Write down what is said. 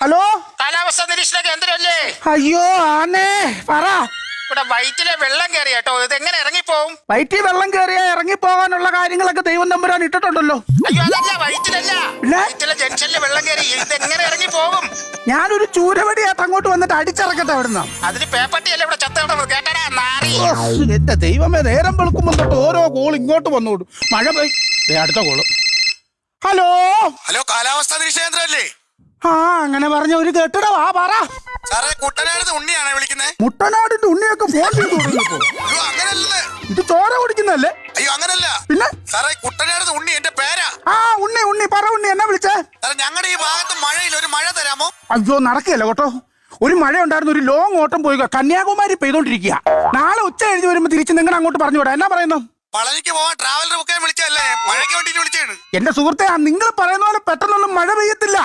Hello? കാലാവസ്ഥ നിരീക്ഷണ കേന്ദ്രമല്ലേ? അയ്യോ ആനേ പറ. ഇവിടെ വയറ്റിലെ വെള്ളം കയറി കേട്ടോ. ഇത് എങ്ങനെ ഇറങ്ങിപ്പോവും? വയറ്റിൽ വെള്ളം കയറിയ ഇറങ്ങി പോകാനുള്ള കാര്യങ്ങളൊക്കെ ദൈവം തമ്പുരാൻ ഇട്ടിട്ടുണ്ടല്ലോ. അയ്യോ അതല്ല വയറ്റിലല്ല. പിന്നെ? വയറ്റിലെ ജംഗ്ഷനിലെ വെള്ളം കയറി ഇത് എങ്ങനെ ഇറങ്ങി പോകും ഞാനൊരു ചൂരവടിയായിട്ട് അങ്ങോട്ട് വന്നിട്ട് അടിച്ചിറക്കട്ടെ അവിടുന്ന്. അതിന് പേപ്പട്ടിയല്ലേ ഇവിടെ ചത്ത കിടന്നത്? കേട്ടടാ നാറി. എന്റെ ദൈവമേ നേരം വെളുക്കുമ്പോൾ തൊട്ട് ഓരോ കോൾ ഇങ്ങോട്ട് വന്നോളൂ മഴ പോയി ദേ അടുത്ത കോൾ ഹലോ? ഹലോ കാലാവസ്ഥ നിരീക്ഷണ കേന്ദ്രമല്ലേ? ആ അങ്ങനെ പറഞ്ഞ ഒരു കെട്ടിട. വാ പറ. സാറേ കുട്ടനാട് ഉണ്ണിയാണേ വിളിക്കുന്നത് മുട്ടനാടിന്റെ ഉണ്ണിയൊക്കെ ഫോൺ ചെയ്ത് അയ്യോ അങ്ങനല്ലേ. ഇത് ചോര കുടിക്കുന്നല്ലേ അയ്യോ അങ്ങനല്ല. പിന്നെ? സാറേ കുട്ടനാട് ഉണ്ണി എന്റെ പേരാ. ആ ഉണ്ണി ഉണ്ണി പറ ഉണ്ണി എന്നാ വിളിച്ചേ? സാറേ ഞങ്ങളുടെ ഈ ഭാഗത്ത് മഴയിൽ ഒരു മഴ തരാമോ? അയ്യോ നടക്കുകയല്ല കേട്ടോ. ഒരു മഴ ഉണ്ടായിരുന്നു ഒരു ലോങ് ഓട്ടം പോയി. കന്യാകുമാരി പെയ്തോണ്ടിരിക്കുക. നാളെ ഉച്ച കഴിഞ്ഞ് വരുമ്പോ തിരിച്ച് നിങ്ങൾ അങ്ങോട്ട് പറഞ്ഞു വിടാം. എന്നാ പറയുന്നു? പളനിക്ക് പോവാൻ ട്രാവലർ ബുക്ക് ചെയ്യാൻ വിളിച്ചല്ലേ മഴയ്ക്ക് വേണ്ടി വിളിച്ചാണ് എന്റെ സുഹൃത്തെ നിങ്ങൾ പറയുന്ന പോലെ പെട്ടെന്നൊന്നും മഴ പെയ്യത്തില്ല.